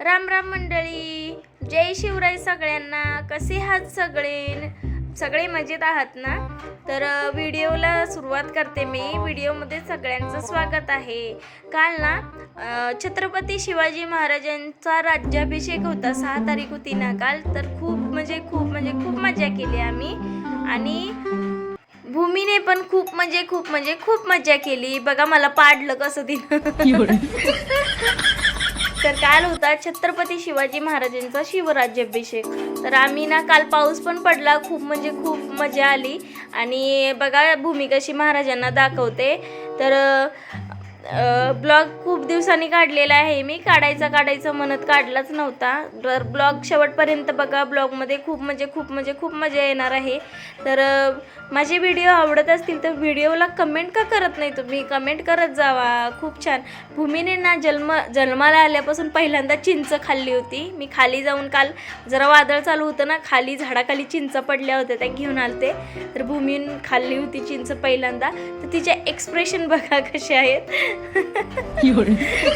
राम राम मंडळी. जय शिवराय सगळ्यांना. कसे आहात सगळे? सगळे मजेत आहात ना? तर व्हिडिओला सुरुवात करते मी. व्हिडिओमध्ये सगळ्यांचं स्वागत आहे. काल ना छत्रपती शिवाजी महाराजांचा राज्याभिषेक होता. सहा तारीख होती ना काल. तर खूप म्हणजे खूप म्हणजे खूप मजा केली आम्ही. आणि भूमीने पण खूप म्हणजे खूप म्हणजे खूप मजा केली. बघा मला पाडलं कसं तिनं तर काल होता छत्रपती शिवाजी महाराजांचा शिवराज्याभिषेक. तर आम्ही ना काल पाऊस पण पडला खूप म्हणजे खूप मजा आली. आणि बघा भूमिकाशी महाराजांना दाखवते. तर ब्लॉग खूप दिवसांनी काढलेला आहे मी. काढायचा काढायचा म्हणत काढलाच नव्हता. तर ब्लॉग शेवटपर्यंत बघा ब्लॉगमध्ये खूप म्हणजे खूप म्हणजे खूप मजा येणार आहे. तर माझे व्हिडिओ आवडत असतील तर व्हिडिओला कमेंट का करत नाही तुम्ही? कमेंट करत जावा. खूप छान. भूमीने ना जन्म जन्माला आल्यापासून पहिल्यांदा चिंच खाल्ली होती. मी खाली जाऊन काल जरा वादळ चालू होतं ना खाली झाडाखाली चिंच पडल्या होत्या त्या घेऊन आलते. तर भूमीन खाल्ली होती चिंच पहिल्यांदा. तर तिचे एक्सप्रेशन बघा कसे आहेत.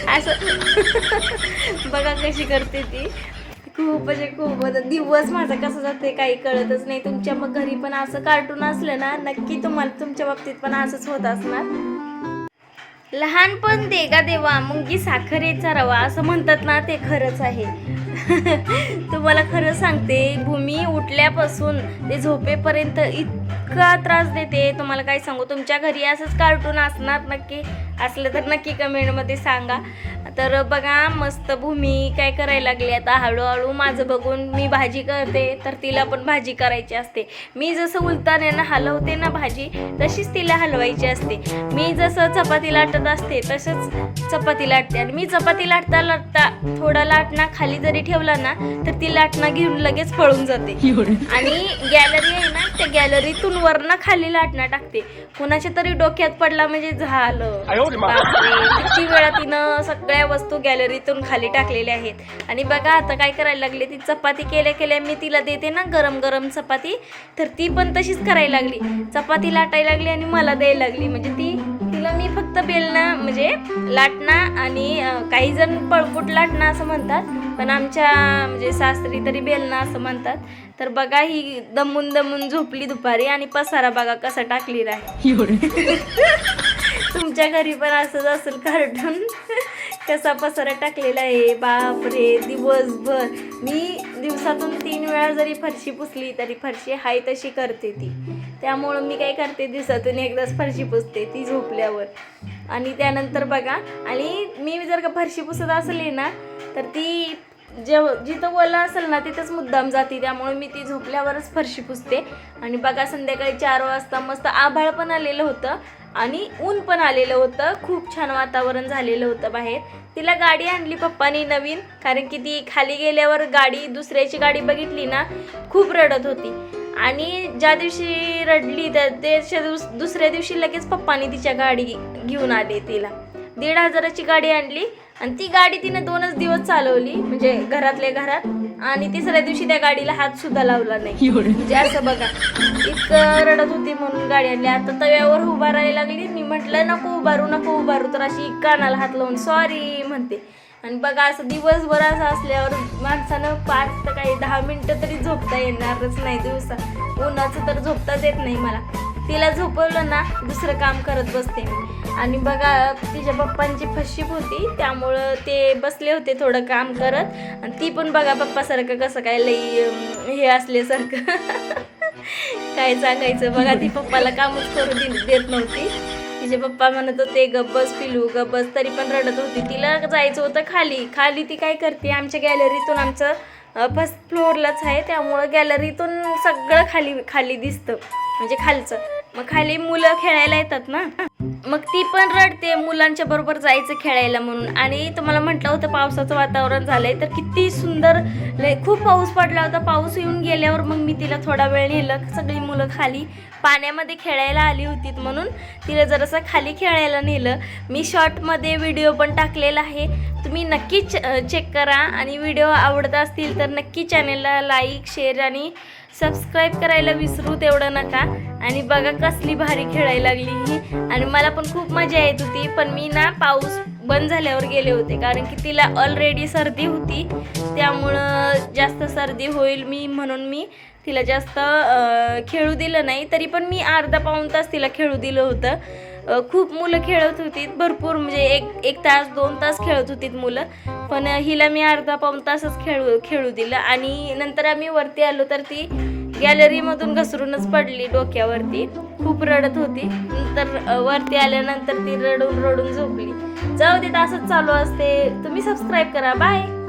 असं. बघा कशी करते ती. खूप म्हणजे खूप म्हणजे दिवस माझा कसा जाते काही कळतच नाही. तुमच्या मग घरी पण असं कार्टून असलं ना नक्की तुम्हाला तुमच्या बाबतीत पण असंच होत असणार. लहानपण देगा देवा मुंगी साखरेचा रवा असं म्हणतात ना ते खरंच आहे. तुम्हाला खरं सांगते भूमी उठल्यापासून ते झोपेपर्यंत इत इतका त्रास देते. तुम्हाला काय सांगू? तुमच्या घरी असंच कार्टून असणार नक्की. असलं तर नक्की कमेंटमध्ये सांगा. तर बघा मस्त भूमी काय करायला लागली आता? हळूहळू माझं बघून मी भाजी करते. तर तिला पण भाजी करायची असते. मी जसं उलताण्यानं हलवते ना भाजी तशीच तिला हलवायची असते. मी जसं चपाती लाटत असते तसंच चपाती लाटते. आणि मी चपाती लाटता लाटता थोडा लाटणा खाली जरी ठेवला ना तर ती लाटणा घेऊन लगेच पळून जाते. आणि गॅलरी आहे ना त्या गॅलरीतून वरनं खाली लाटणं टाकते. कुणाच्या तरी डोक्यात पडला म्हणजे झालं. किती वेळा तिनं सगळ्या वस्तू गॅलरीतून खाली टाकलेल्या आहेत. आणि बघा आता काय करायला लागले ती चपाती केल्या केल्या मी तिला देते ना गरम गरम चपाती. तर ती पण तशीच करायला लागली. चपाती लाटायला लागली आणि मला द्यायला लागली. म्हणजे ती बेलणं म्हणजे लाटणं आणि काही जण पळपुट लाटणं असं म्हणतात पण आमच्या म्हणजे सासरी तरी बेलणं असं म्हणतात. तर बघा ही दमून दमून झोपली दुपारी आणि पसारा बघा कसा टाकलेला आहे तुमच्या घरी पण असंच असेल कार्टून कसा पसारा टाकलेला आहे? बापरे दिवसभर. मी दिवसातून तीन वेळा जरी फरशी पुसली तरी फरशी हाय तशी करते ती. त्यामुळं मी काय करते दिवसातून एकदाच फरशी पुसते ती झोपल्यावर. आणि त्यानंतर बघा आणि मी जर का फरशी पुसत असली ना तर ती जेव जिथं ओलं असेल ना तिथंच मुद्दाम जाते. त्यामुळे मी ती झोपल्यावरच फरशी पुसते. आणि बघा संध्याकाळी चार वाजता मस्त आभाळ पण आलेलं होतं आणि ऊन पण आलेलं होतं. खूप छान वातावरण झालेलं होतं बाहेर. तिला गाडी आणली पप्पानी नवीन कारण की ती खाली गेल्यावर गाडी दुसऱ्याची गाडी बघितली ना खूप रडत होती. आणि ज्या दिवशी रडली त्या त्याच्या दिवस दुसऱ्या दिवशी लगेच पप्पानी तिच्या गाडी घेऊन आले तिला. दीड हजाराची गाडी आणली आणि ती गाडी तिने दोनच दिवस चालवली म्हणजे घरातल्या घरात. आणि तिसऱ्या दिवशी त्या गाडीला हात सुद्धा लावला नाही. म्हणजे असं बघा इतकं रडत होती म्हणून गाडी आणली. आता तव्यावर उभा राहायला लागली. मी म्हटलं नको उभारू नको उभारू. तर अशी कानाला हात लावून सॉरी म्हणते. आणि बघा असं दिवसभर असं असल्यावर माणसानं पाच तर काही दहा मिनटं तरी झोपता येणारच नाही दिवसा. उन्हाचं तर झोपताच येत नाही मला. तिला झोपवलं ना दुसरं काम करत बसते मी. आणि बघा तिच्या पप्पांची फशीप होती त्यामुळं ते बसले होते थोडं काम करत. आणि ती पण बघा पप्पासारखं कसं काय लई हे असल्यासारखं. काय सांगायचं? बघा ती पप्पाला कामच करू दि देत नव्हती. तिचे पप्पा म्हणत होते गब्बस पिलू गब्बस तरी पण रडत होती. तिला जायचं होतं खाली. खाली ती काय करते? आमच्या गॅलरीतून आमचं फर्स्ट फ्लोअरलाच आहे. त्यामुळं गॅलरीतून सगळं खाली खाली दिसतं. म्हणजे खालचं. मग खाली मुलं खेळायला येतात ना? मग ती पण रडते मुलांच्या बरोबर जायचं खेळायला म्हणून. आणि तुम्हाला म्हटलं होतं पावसाचं वातावरण झालंय तर किती सुंदर खूप पाऊस पडला होता. पाऊस येऊन गेल्यावर मग मी तिला थोडा वेळ नेलं. सगळी मुलं खाली पाण्यामध्ये खेळायला आली होती म्हणून तिला जरासं खाली खेळायला नेलं. मी शॉर्टमध्ये व्हिडिओ पण टाकलेला आहे. तुम्ही नक्की चेक करा. आणि व्हिडिओ आवडत असतील तर नक्की चॅनेलला लाईक शेअर आणि सबस्क्राईब करायला विसरू तेवढं नका. आणि बघा कसली भारी खेळायला लागली ही. आणि मला पण खूप मजा येत होती पण मी ना पाऊस बंद झाल्यावर गेले होते. कारण की तिला ऑलरेडी सर्दी होती. त्यामुळं जास्त सर्दी होईल मी म्हणून मी तिला जास्त खेळू दिलं नाही. तरी पण मी अर्धा पाऊण तास तिला खेळू दिलं होतं. खूप मुलं खेळत होती. भरपूर म्हणजे एक एक तास दोन तास खेळत होतीत मुलं. पण हिला मी अर्धा पाऊण तासच खेळू खेळू दिलं. आणि नंतर आम्ही वरती आलो तर ती गॅलरीमधून घसरूनच पडली डोक्यावरती. खूप रडत होती. नंतर वरती आल्यानंतर ती रडून रडून झोपली. जाऊ देत असंच चालू असते. तुम्ही सबस्क्राईब करा. बाय